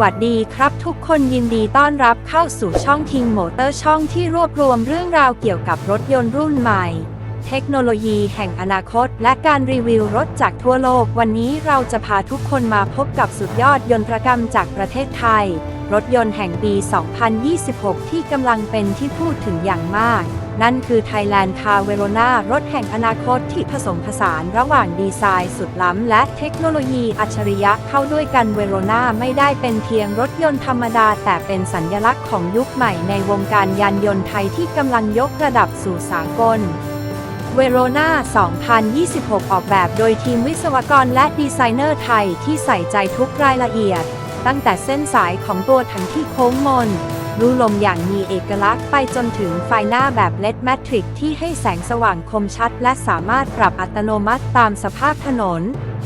วัสดีครับทุกคนยินดีต้อนรับเข้าสู่ช่องทิงโมเตอร์ช่องที่รวบรวมเรื่องราวเกี่ยวกับรถยนต์รุ่นใหม่ เทคโนโลยีแห่งอนาคต และการรีวิวรถจากทั่วโลก วันนี้เราจะพาทุกคนมาพบกับสุดยอดยนตรกรรมจากประเทศไทย รถยนต์แห่งปี 2026 ที่กำลังเป็นที่พูดถึงอย่างมาก นั่นคือ Thailand Car Verona รถแห่งอนาคตที่ผสมผสานระหว่างดีไซน์สุดล้ำ และเทคโนโลยีอัจฉริยะเข้าด้วยกันเวโรนาไม่ได้เป็นเพียงรถยนต์ธรรมดา แต่เป็นสัญลักษณ์ของยุคใหม่ในวงการยานยนต์ไทยที่กำลังยกระดับสู่สากลเวโรนา2026 ออกแบบโดยทีมวิศวกรและดีไซเนอร์ไทยที่ใส่ใจทุกรายละเอียด ตั้งแต่เส้นสายของตัวถังที่โค้งมน รูลมอย่างมีเอกลักษณ์ไปจนถึงไฟหน้าแบบเลดแมทริกที่ให้แสงสว่างคมชัด และสามารถปรับอัตโนมัติตามสภาพถนน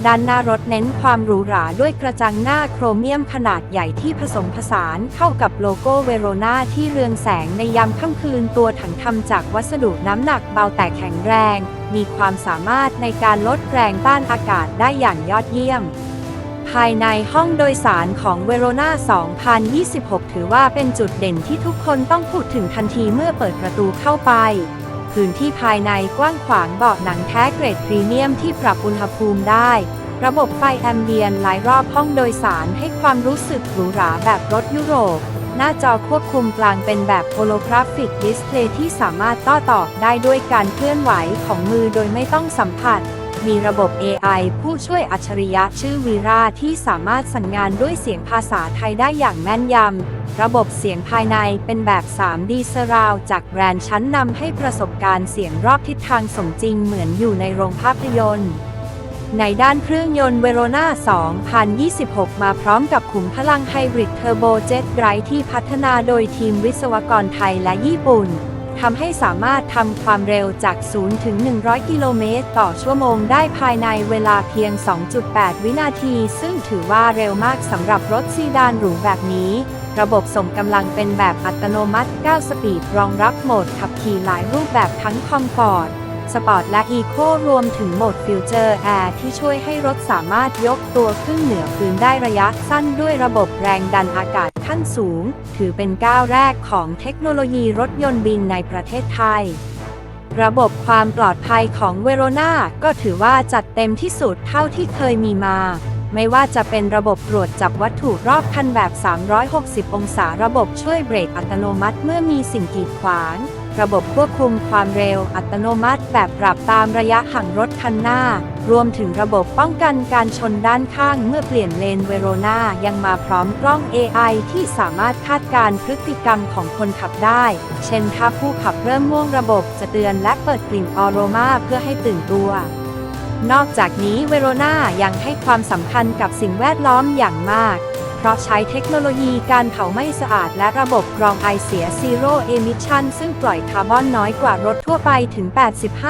ด้านหน้ารถเน้นความหรูหราด้วยกระจังหน้าโครเมียมขนาดใหญ่ที่ผสมผสานเข้ากับโลโก้เวโรนาที่เรืองแสงในยามค่ำคืนตัวถังทำจากวัสดุน้ำหนักเบาแต่แข็งแรง มีความสามารถในการลดแรงต้านอากาศได้อย่างยอดเยี่ยม ภายในห้องโดยสารของเวโรนา2026 ถือว่าเป็นจุดเด่นที่ทุกคนต้องพูดถึงทันทีเมื่อเปิดประตูเข้าไป พื้นที่ภายในกว้างขวางเบาะหนังแท้เกรดพรีเมียมที่ปรับอุณหภูมิได้ ระบบไฟแอมเบียนหลายรอบห้องโดยสารให้ความรู้สึกหรูหราแบบรถยุโรป หน้าจอควบคุมกลางเป็นแบบโฮโลกราฟิกดิสเพลย์ที่สามารถต้อตอได้ด้วยการเคลื่อนไหวของมือโดยไม่ต้องสัมผัส มีระบบ AI ผู้ช่วยอัจฉริยะชื่อวีราที่สามารถสั่งงานด้วยเสียงภาษาไทยได้อย่างแม่นยำ ระบบเสียงภายในเป็นแบบ 3D Surround จากแบรนด์ชั้นนำให้ประสบการณ์เสียงรอบทิศทางสมจริงเหมือนอยู่ในโรงภาพยนตร์ในด้านเครื่องยนต์เวโรนา2026 มาพร้อมกับขุมพลังไฮบริดเทอร์โบเจ็ตไ i ที่พัฒนาโดยทีมวิศวกรไทยและญี่ปุ่น ทำให้สามารถทำความเร็วจาก 0 ถึง 100 กิโลเมตรต่อชั่วโมงได้ภายในเวลาเพียง 2.8 วินาที ซึ่งถือว่าเร็วมากสำหรับรถซีดานหรูแบบนี้ ระบบส่งกำลังเป็นแบบอัตโนมัติ 9 สปีด รองรับโหมดขับขี่หลายรูปแบบทั้งคอมฟอร์ตสปอร์ตและอีโครวมถึงโหมดฟิวเจอร์แอร์ที่ช่วยให้รถสามารถยกตัวขึ้นเหนือพื้นได้ระยะสั้นด้วยระบบแรงดันอากาศ ขั้นสูง ถือเป็นก้าวแรกของเทคโนโลยีรถยนต์บินในประเทศไทย ระบบความปลอดภัยของเวโรนาก็ถือว่าจัดเต็มที่สุดเท่าที่เคยมีมา ไม่ว่าจะเป็นระบบตรวจจับวัตถุรอบคันแบบ 360 องศาระบบช่วยเบรกอัตโนมัติเมื่อมีสิ่งกีดขวาง ระบบควบคุมความเร็วอัตโนมัติแบบปรับตามระยะห่างรถคันหน้า รวมถึงระบบป้องกันการชนด้านข้างเมื่อเปลี่ยนเลนเวโรนายังมาพร้อมกล้อง AI ที่สามารถคาดการพฤติกรรมของคนขับได้ เช่นถ้าผู้ขับเริ่มง่วงระบบจะเตือนและเปิดกลิ่นออโรมาเพื่อให้ตื่นตัวนอกจากนี้เวโรนายังให้ความสำคัญกับสิ่งแวดล้อมอย่างมาก ราะใช้เทคโนโลยีการเผาไม่สะอาดและระบบกรองไอเสีย Zero Emission ซึ่งปล่อยคาร์บอนน้อยกว่ารถทั่วไปถึง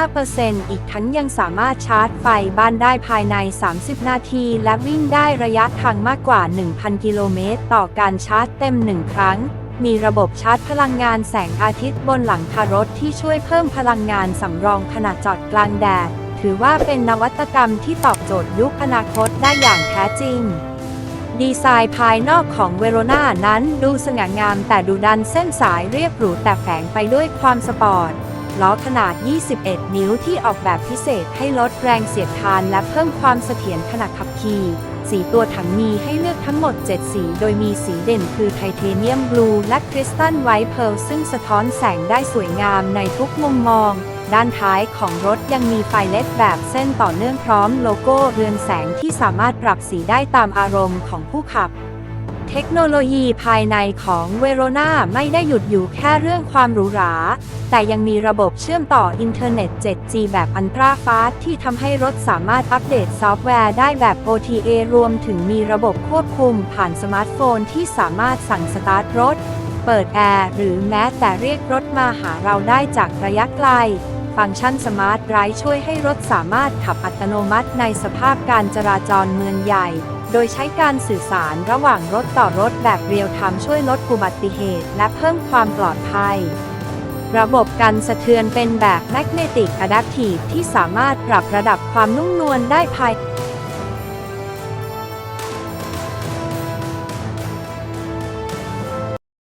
85%อีกทั้งยังสามารถชาร์จไฟบ้านได้ภายใน 30 นาที และวิ่งได้ระยะทางมากกว่า 1,000 กิโลเมตร ต่อการชาร์จเต็ม 1 ครั้งมีระบบชาร์จพลังงานแสงอาทิตย์บนหลังคารถที่ช่วยเพิ่มพลังงานสำรองขณะจอดกลางแดด ถือว่าเป็นนวัตกรรมที่ตอบโจทย์ยุคอนาคตได้อย่างแท้จริง ดีไซน์ภายนอกของเวโรนานั้นดูสง่างามแต่ดูดันเส้นสายเรียบหรูแต่แฝงไปด้วยความสปอร์ต ล้อขนาด 21 นิ้วที่ออกแบบพิเศษให้ลดแรงเสียดทานและเพิ่มความเสถียรขณะขับขี่ สีตัวถังมีให้เลือกทั้งหมด 7 สี โดยมีสีเด่นคือไทเทเนียมบลูและคริสตัลไวท์เพลซึ่งสะท้อนแสงได้สวยงามในทุกมุมมอง ด้านท้ายของรถยังมีไฟเลดแบบเส้นต่อเนื่องพร้อมโลโก้เรือนแสงที่สามารถปรับสีได้ตามอารมณ์ของผู้ขับ เทคโนโลยีภายในของเวโรนาไม่ได้หยุดอยู่แค่เรื่องความหรูหรา แต่ยังมีระบบเชื่อมต่ออินเทอร์เน็ต 7G แบบอันตราฟาสที่ทำให้รถสามารถอัปเดตซอฟต์แวร์ได้แบบ OTA รวมถึงมีระบบควบคุมผ่านสมาร์ทโฟนที่สามารถสั่งสตาร์ทรถเปิดแอร์หรือแม้แต่เรียกรถมาหาเราได้จากระยะไกล ฟังก์ชันสมาร์ทไรช่วยให้รถสามารถขับอัตโนมัติในสภาพการจราจรเมืองใหญ่ โดยใช้การสื่อสารระหว่างรถต่อรถแบบเรียลไทม์ช่วยลดอุบัติเหตุ และเพิ่มความปลอดภัย ระบบกันสะเทือนเป็นแบบแมกเนติกอะแดปทีฟที่สามารถปรับระดับความนุ่มนวลได้ภาย